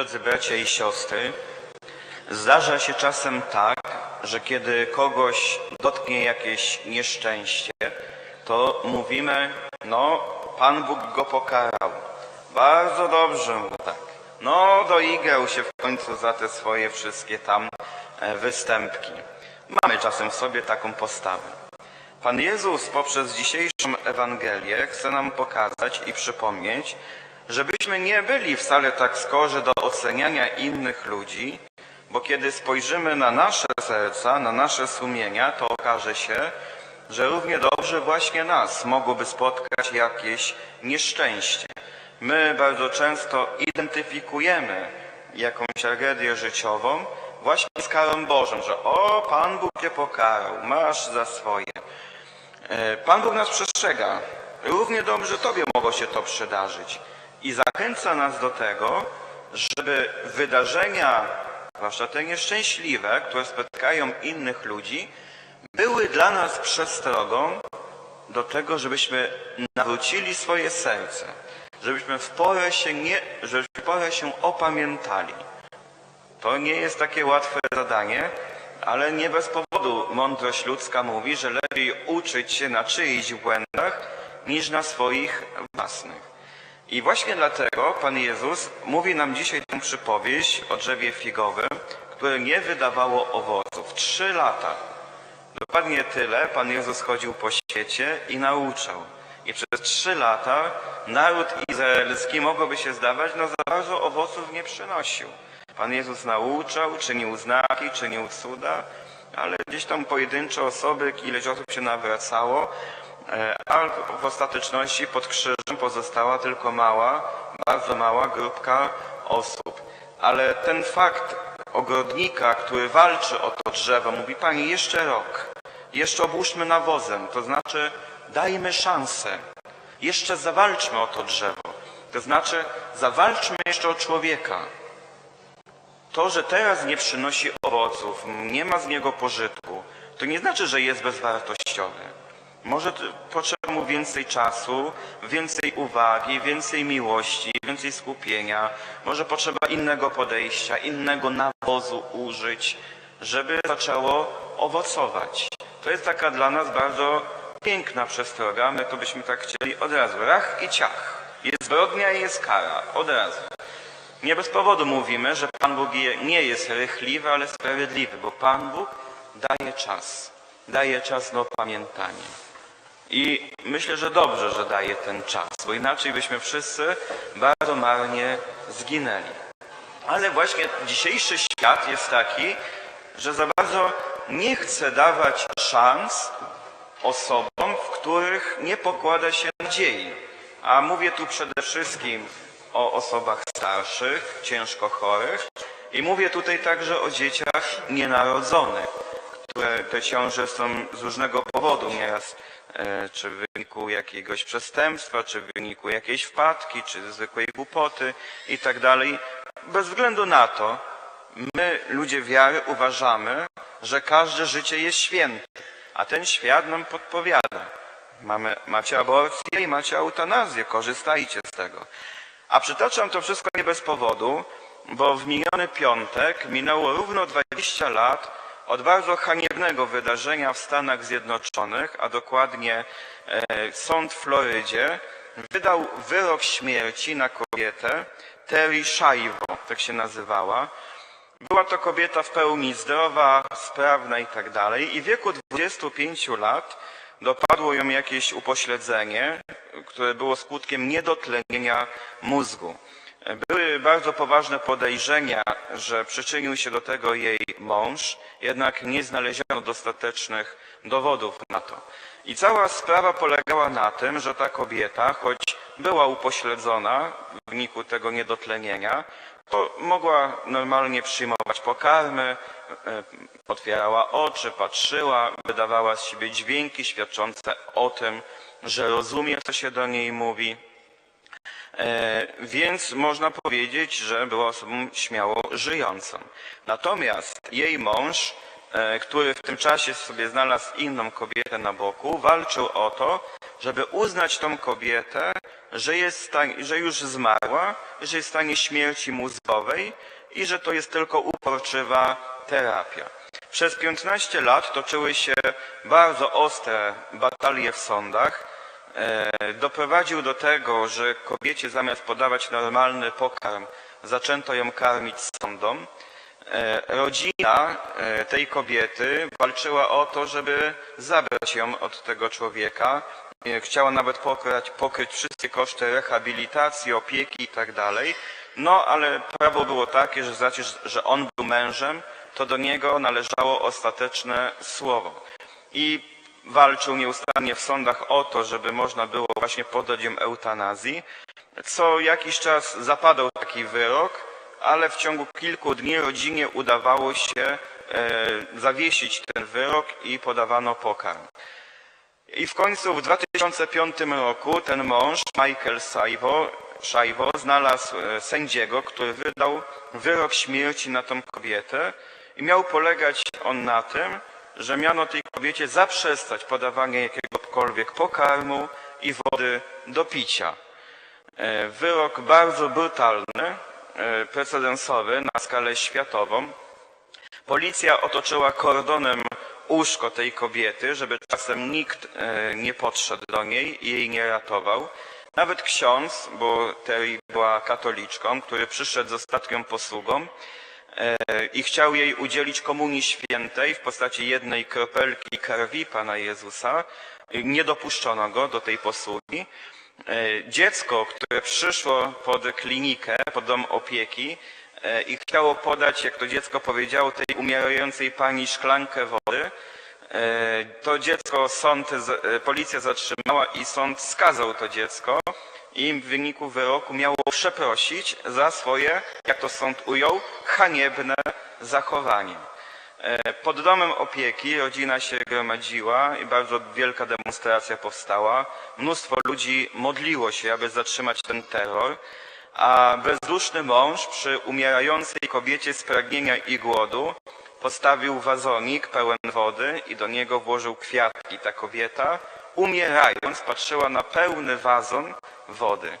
Drodzy bracia i siostry, zdarza się czasem tak, że kiedy kogoś dotknie jakieś nieszczęście, to mówimy, no, Pan Bóg go pokarał. Bardzo dobrze mu tak. No, doigrał się w końcu za te swoje wszystkie tam e, występki. Mamy czasem w sobie taką postawę. Pan Jezus poprzez dzisiejszą Ewangelię chce nam pokazać i przypomnieć, żebyśmy nie byli wcale tak skorzy do oceniania innych ludzi, bo kiedy spojrzymy na nasze serca, na nasze sumienia, to okaże się, że równie dobrze właśnie nas mogłoby spotkać jakieś nieszczęście. My bardzo często identyfikujemy jakąś tragedię życiową właśnie z karą Bożą, że o, Pan Bóg cię pokarał, masz za swoje. E, Pan Bóg nas przestrzega. Równie dobrze Tobie mogło się to przydarzyć. I zachęca nas do tego, żeby wydarzenia, zwłaszcza te nieszczęśliwe, które spotkają innych ludzi, były dla nas przestrogą do tego, żebyśmy nawrócili swoje serce, żebyśmy w porę się, nie, żebyśmy w porę się opamiętali. To nie jest takie łatwe zadanie, ale nie bez powodu mądrość ludzka mówi, że lepiej uczyć się na czyichś błędach niż na swoich własnych. I właśnie dlatego Pan Jezus mówi nam dzisiaj tę przypowieść o drzewie figowym, które nie wydawało owoców. Trzy lata. Dokładnie tyle Pan Jezus chodził po świecie i nauczał. I przez trzy lata naród izraelski mogłoby się zdawać, no za bardzo owoców nie przynosił. Pan Jezus nauczał, czynił znaki, czynił cuda, ale gdzieś tam pojedyncze osoby, ileś osób się nawracało, a w ostateczności pod krzyżem pozostała tylko mała, bardzo mała grupka osób. Ale ten fakt ogrodnika, który walczy o to drzewo, mówi Pani, jeszcze rok, jeszcze obłóżmy nawozem, to znaczy dajmy szansę, jeszcze zawalczmy o to drzewo, to znaczy zawalczmy jeszcze o człowieka. To, że teraz nie przynosi owoców, nie ma z niego pożytku, to nie znaczy, że jest bezwartościowy. Może potrzeba mu więcej czasu, więcej uwagi, więcej miłości, więcej skupienia. Może potrzeba innego podejścia, innego nawozu użyć, żeby zaczęło owocować. To jest taka dla nas bardzo piękna przestroga. My to byśmy tak chcieli od razu. Rach i ciach. Jest zbrodnia i jest kara. Od razu. Nie bez powodu mówimy, że Pan Bóg nie jest rychliwy, ale sprawiedliwy, bo Pan Bóg daje czas. Daje czas na opamiętanie. I myślę, że dobrze, że daje ten czas, bo inaczej byśmy wszyscy bardzo marnie zginęli. Ale właśnie dzisiejszy świat jest taki, że za bardzo nie chce dawać szans osobom, w których nie pokłada się nadziei. A mówię tu przede wszystkim o osobach starszych, ciężko chorych i mówię tutaj także o dzieciach nienarodzonych, które te ciąże są z różnego powodu nieraz, czy w wyniku jakiegoś przestępstwa, czy w wyniku jakiejś wpadki, czy zwykłej głupoty i tak dalej. Bez względu na to, my, ludzie wiary, uważamy, że każde życie jest święte, a ten świat nam podpowiada. Mamy, macie aborcję i macie eutanazję, korzystajcie z tego. A przytaczam to wszystko nie bez powodu, bo w miniony piątek minęło równo 20 lat od bardzo haniebnego wydarzenia w Stanach Zjednoczonych, a dokładnie e, sąd w Florydzie wydał wyrok śmierci na kobietę Terry Shaivo, tak się nazywała. Była to kobieta w pełni zdrowa, sprawna i tak dalej i w wieku 25 lat dopadło ją jakieś upośledzenie, które było skutkiem niedotlenienia mózgu. Były bardzo poważne podejrzenia, że przyczynił się do tego jej mąż, jednak nie znaleziono dostatecznych dowodów na to. I cała sprawa polegała na tym, że ta kobieta, choć była upośledzona w wyniku tego niedotlenienia, to mogła normalnie przyjmować pokarmy, e, otwierała oczy, patrzyła, wydawała z siebie dźwięki świadczące o tym, że rozumie, co się do niej mówi. E, więc można powiedzieć, że była osobą śmiało żyjącą. Natomiast jej mąż, e, który w tym czasie sobie znalazł inną kobietę na boku, walczył o to, żeby uznać tą kobietę, że, jest, że już zmarła, że jest w stanie śmierci mózgowej i że to jest tylko uporczywa terapia. Przez 15 lat toczyły się bardzo ostre batalie w sądach. E, doprowadził do tego, że kobiecie zamiast podawać normalny pokarm, zaczęto ją karmić sondą. E, Rodzina e, tej kobiety walczyła o to, żeby zabrać ją od tego człowieka. Chciała nawet pokryć, pokryć wszystkie koszty rehabilitacji, opieki i tak. No ale prawo było takie, że znaczy, że on był mężem, to do niego należało ostateczne słowo. I walczył nieustannie w sądach o to, żeby można było właśnie poddać ją eutanazji. Co jakiś czas zapadał taki wyrok, ale w ciągu kilku dni rodzinie udawało się e, zawiesić ten wyrok i podawano pokarm. I w końcu w 2005 roku ten mąż, Michael Szajwo, Szajwo znalazł e, sędziego, który wydał wyrok śmierci na tą kobietę i miał polegać on na tym, że miano tej kobiecie zaprzestać podawania jakiegokolwiek pokarmu i wody do picia. E, Wyrok bardzo brutalny, e, precedensowy na skalę światową. Policja otoczyła kordonem łóżko tej kobiety, żeby czasem nikt e, nie podszedł do niej i jej nie ratował. Nawet ksiądz, bo Terry była katoliczką, który przyszedł z ostatnią posługą i chciał jej udzielić komunii świętej w postaci jednej kropelki krwi Pana Jezusa, nie dopuszczono go do tej posługi. E, Dziecko, które przyszło pod klinikę, pod dom opieki e, i chciało podać, jak to dziecko powiedziało, tej umierającej pani szklankę wody, e, to dziecko sąd, e, policja zatrzymała i sąd skazał to dziecko i w wyniku wyroku miało przeprosić za swoje, jak to sąd ujął, haniebne zachowanie. E, Pod domem opieki rodzina się gromadziła i bardzo wielka demonstracja powstała. Mnóstwo ludzi modliło się, aby zatrzymać ten terror, a bezduszny mąż przy umierającej kobiecie z pragnienia i głodu postawił wazonik pełen wody i do niego włożył kwiatki. Ta kobieta, umierając, patrzyła na pełny wazon wody.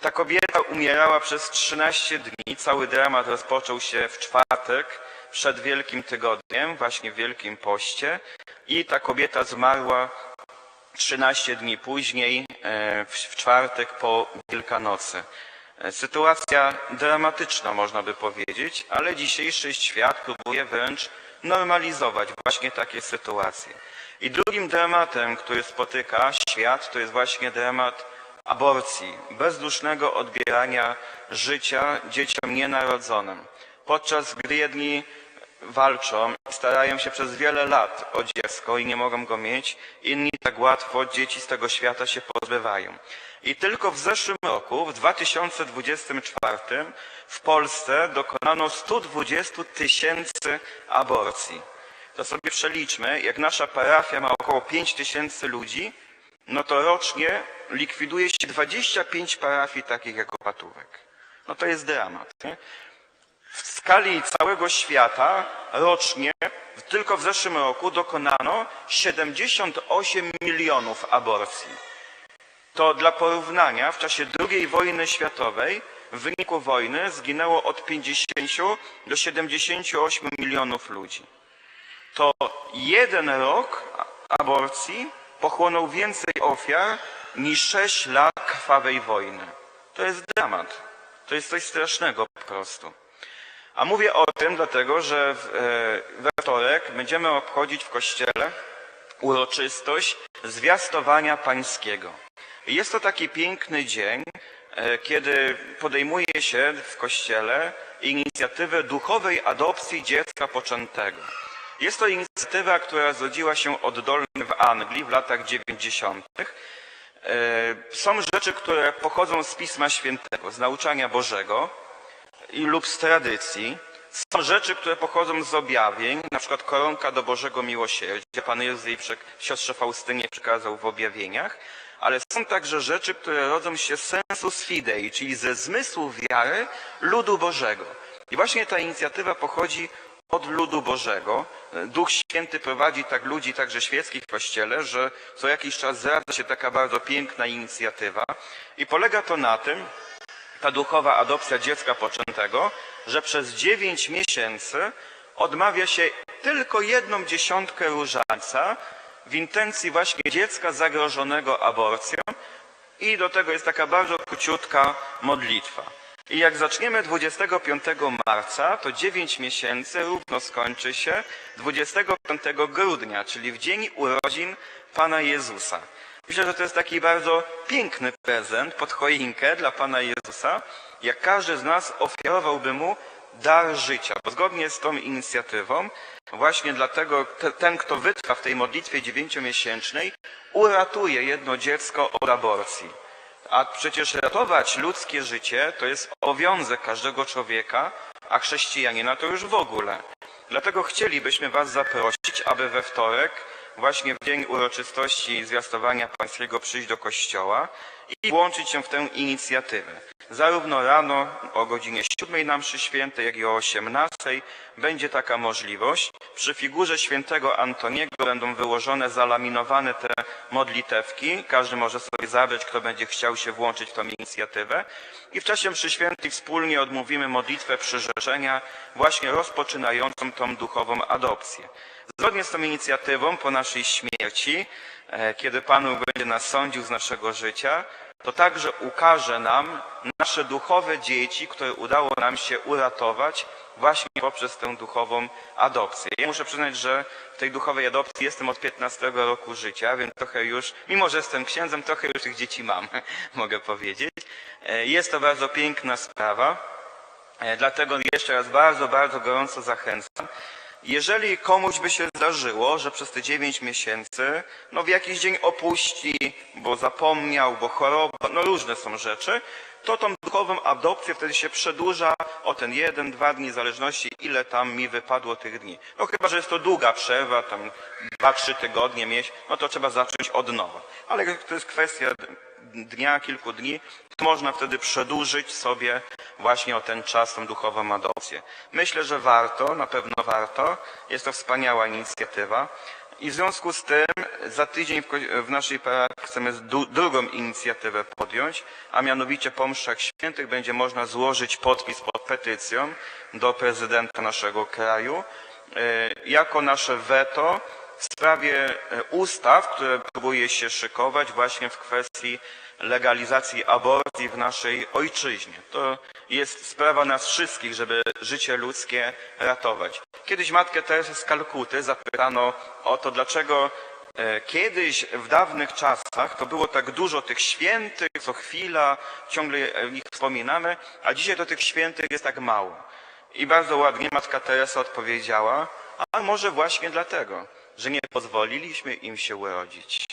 Ta kobieta umierała przez 13 dni. Cały dramat rozpoczął się w czwartek przed Wielkim Tygodniem, właśnie w Wielkim Poście. I ta kobieta zmarła 13 dni później, e, w czwartek po Wielkanocy. E, Sytuacja dramatyczna, można by powiedzieć, ale dzisiejszy świat próbuje wręcz normalizować właśnie takie sytuacje. I drugim dramatem, który spotyka świat, to jest właśnie dramat aborcji, bezdusznego odbierania życia dzieciom nienarodzonym. Podczas gdy jedni walczą i starają się przez wiele lat o dziecko i nie mogą go mieć, inni tak łatwo dzieci z tego świata się pozbywają. I tylko w zeszłym roku, w 2024, w Polsce dokonano 120 tysięcy aborcji. To sobie przeliczmy, jak nasza parafia ma około 5 tysięcy ludzi, no to rocznie likwiduje się 25 parafii takich jak Opatówek. No to jest dramat. Nie? W skali całego świata rocznie, tylko w zeszłym roku dokonano 78 milionów aborcji. To dla porównania w czasie II wojny światowej w wyniku wojny zginęło od 50 do 78 milionów ludzi. To jeden rok aborcji pochłonął więcej ofiar niż 6 lat krwawej wojny. To jest dramat. To jest coś strasznego po prostu. A mówię o tym dlatego, że w, e, we wtorek będziemy obchodzić w kościele uroczystość zwiastowania pańskiego. Jest to taki piękny dzień, e, kiedy podejmuje się w kościele inicjatywę duchowej adopcji dziecka poczętego. Jest to inicjatywa, która zrodziła się oddolnie w Anglii w latach 90. E, Są rzeczy, które pochodzą z Pisma Świętego, z nauczania Bożego, i lub z tradycji. Są rzeczy, które pochodzą z objawień, na przykład koronka do Bożego Miłosierdzia. Pan Jezus jej siostrze Faustynie przekazał w objawieniach. Ale są także rzeczy, które rodzą się z sensus fidei, czyli ze zmysłu wiary ludu Bożego. I właśnie ta inicjatywa pochodzi od ludu Bożego. Duch Święty prowadzi tak ludzi, także świeckich w Kościele, że co jakiś czas zradza się taka bardzo piękna inicjatywa i polega to na tym, ta duchowa adopcja dziecka poczętego, że przez dziewięć miesięcy odmawia się tylko jedną dziesiątkę różańca w intencji właśnie dziecka zagrożonego aborcją i do tego jest taka bardzo króciutka modlitwa. I jak zaczniemy 25 marca, to 9 miesięcy równo skończy się 25 grudnia, czyli w dzień urodzin Pana Jezusa. Myślę, że to jest taki bardzo piękny prezent pod choinkę dla Pana Jezusa, jak każdy z nas ofiarowałby Mu dar życia. Bo zgodnie z tą inicjatywą, właśnie dlatego te, ten, kto wytrwa w tej modlitwie dziewięciomiesięcznej, uratuje jedno dziecko od aborcji. A przecież ratować ludzkie życie to jest obowiązek każdego człowieka, a chrześcijanina to już w ogóle. Dlatego chcielibyśmy Was zaprosić, aby we wtorek, właśnie w dzień uroczystości zwiastowania pańskiego, przyjść do kościoła i włączyć się w tę inicjatywę. Zarówno rano o godzinie 7 na mszy świętej, jak i o 18 będzie taka możliwość. Przy figurze świętego Antoniego będą wyłożone, zalaminowane te modlitewki. Każdy może sobie zabrać, kto będzie chciał się włączyć w tą inicjatywę. I w czasie mszy świętej wspólnie odmówimy modlitwę przyrzeczenia, właśnie rozpoczynającą tą duchową adopcję. Zgodnie z tą inicjatywą po naszej śmierci, e, kiedy Pan będzie nas sądził z naszego życia, to także ukaże nam nasze duchowe dzieci, które udało nam się uratować właśnie poprzez tę duchową adopcję. Ja muszę przyznać, że w tej duchowej adopcji jestem od 15 roku życia, więc trochę już, mimo że jestem księdzem, trochę już tych dzieci mam, mogę powiedzieć. E, Jest to bardzo piękna sprawa. E, Dlatego jeszcze raz bardzo, bardzo gorąco zachęcam. Jeżeli komuś by się zdarzyło, że przez te 9 miesięcy, no w jakiś dzień opuści, bo zapomniał, bo choroba, no różne są rzeczy, to tą duchową adopcję wtedy się przedłuża o ten jeden, dwa dni, w zależności ile tam mi wypadło tych dni. No chyba, że jest to długa przerwa, tam dwa, trzy tygodnie, miesiąc, no to trzeba zacząć od nowa. Ale to jest kwestia dnia, kilku dni, to można wtedy przedłużyć sobie właśnie o ten czas, tą duchową adopcję. Myślę, że warto, na pewno warto. Jest to wspaniała inicjatywa. I w związku z tym za tydzień w, naszej parafii chcemy drugą inicjatywę podjąć, a mianowicie po mszach świętych będzie można złożyć podpis pod petycją do prezydenta naszego kraju e, jako nasze weto w sprawie e, ustaw, które próbuje się szykować właśnie w kwestii legalizacji aborcji w naszej ojczyźnie. To jest sprawa nas wszystkich, żeby życie ludzkie ratować. Kiedyś matkę Teresę z Kalkuty zapytano o to, dlaczego e, kiedyś w dawnych czasach to było tak dużo tych świętych, co chwila ciągle ich wspominamy, a dzisiaj to tych świętych jest tak mało. I bardzo ładnie matka Teresa odpowiedziała, a może właśnie dlatego, że nie pozwoliliśmy im się urodzić.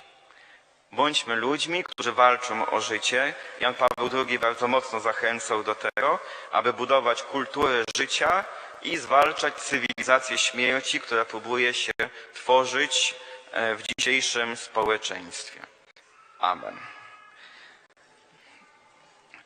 Bądźmy ludźmi, którzy walczą o życie. Jan Paweł II bardzo mocno zachęcał do tego, aby budować kulturę życia i zwalczać cywilizację śmierci, która próbuje się tworzyć e, w dzisiejszym społeczeństwie. Amen.